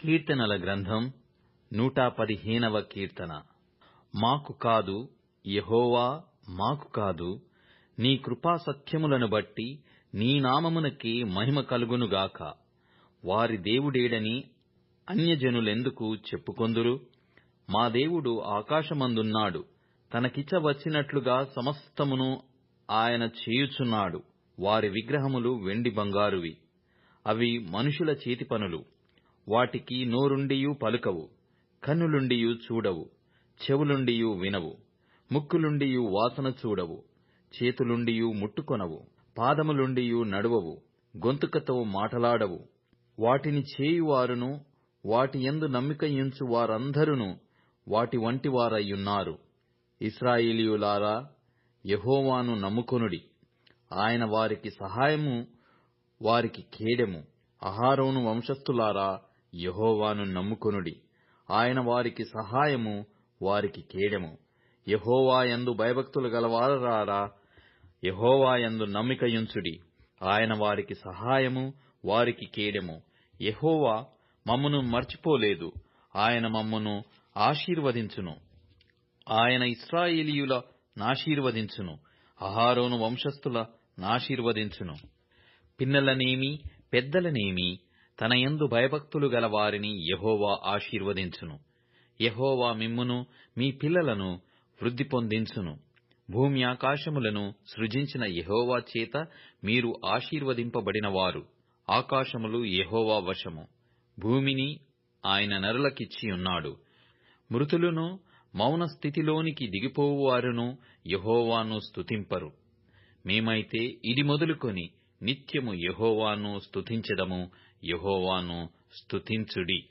కీర్తనల గ్రంథం నూట పదిహేనవ కీర్తన. మాకు కాదు యహోవా మాకు కాదు. నీ కృపా సత్యములను బట్టి నీ నామమునకే మహిమ కలుగునుగాక వారి దేవుడేడని అన్యజనులెందుకు చెప్పుకొందురు? మా దేవుడు ఆకాశమందున్నాడు. తనకిచ్చవచ్చినట్లుగా సమస్తమును ఆయన చేయుచున్నాడు. వారి విగ్రహములు వెండి బంగారువి. అవి మనుషుల చేతి పనులు. వాటికి నోరుండియు పలుకవు కన్నులుండియు చూడవు చెవులుండియు వినవు ముక్కులుండియు వాసన చూడవు చేతులుండియు ముట్టుకొనవు పాదములుండియు నడువవు గొంతుకతో మాటలాడవు. వాటిని చేయువారును వాటి యందు నమ్మికయుంచు వారందరును వాటి వంటి వారయ్యున్నారు ఇశ్రాయేలీయులారా యహోవాను నమ్ముకొనుడి. ఆయన వారికి సహాయము వారికి కేడెము. అహారోను వంశస్థులారా యహోవాను నమ్ముకొనుడి. ఆయన వారికి సహాయము వారికి కేడెము. యహోవాయందు భయభక్తులు గలవారారా యహోవాయందు నమ్మికయుంచుడి. ఆయన వారికి సహాయము వారికి కేడెము. యహోవా మమ్మను మర్చిపోలేదు ఆయన మమ్మను ఆశీర్వదించును. ఆయన ఇస్రాయేలీయుల నాశీర్వదించును అహారోను వంశస్థుల నాశీర్వదించును. పిన్నలనేమి పెద్దలనేమి తన యందు భయభక్తులు గల వారిని ఆశీర్వదించును. యహోవా మిమ్మును మీ పిల్లలను వృద్ధి పొందించును. భూమి ఆకాశములను సృజించిన యహోవా చేత మీరు ఆశీర్వదింపబడినవారు. ఆకాశములు యహోవా వశము. భూమిని ఆయన నరులకిచ్చి ఉన్నాడు. మృతులను మౌన స్థితిలోనికి దిగిపోవువారును యహోవాను స్తుతింపరు. మేమైతే ఇది మొదలుకొని నిత్యము యహోవాను స్తుతించదము. యహోవాను స్తుతించుడి.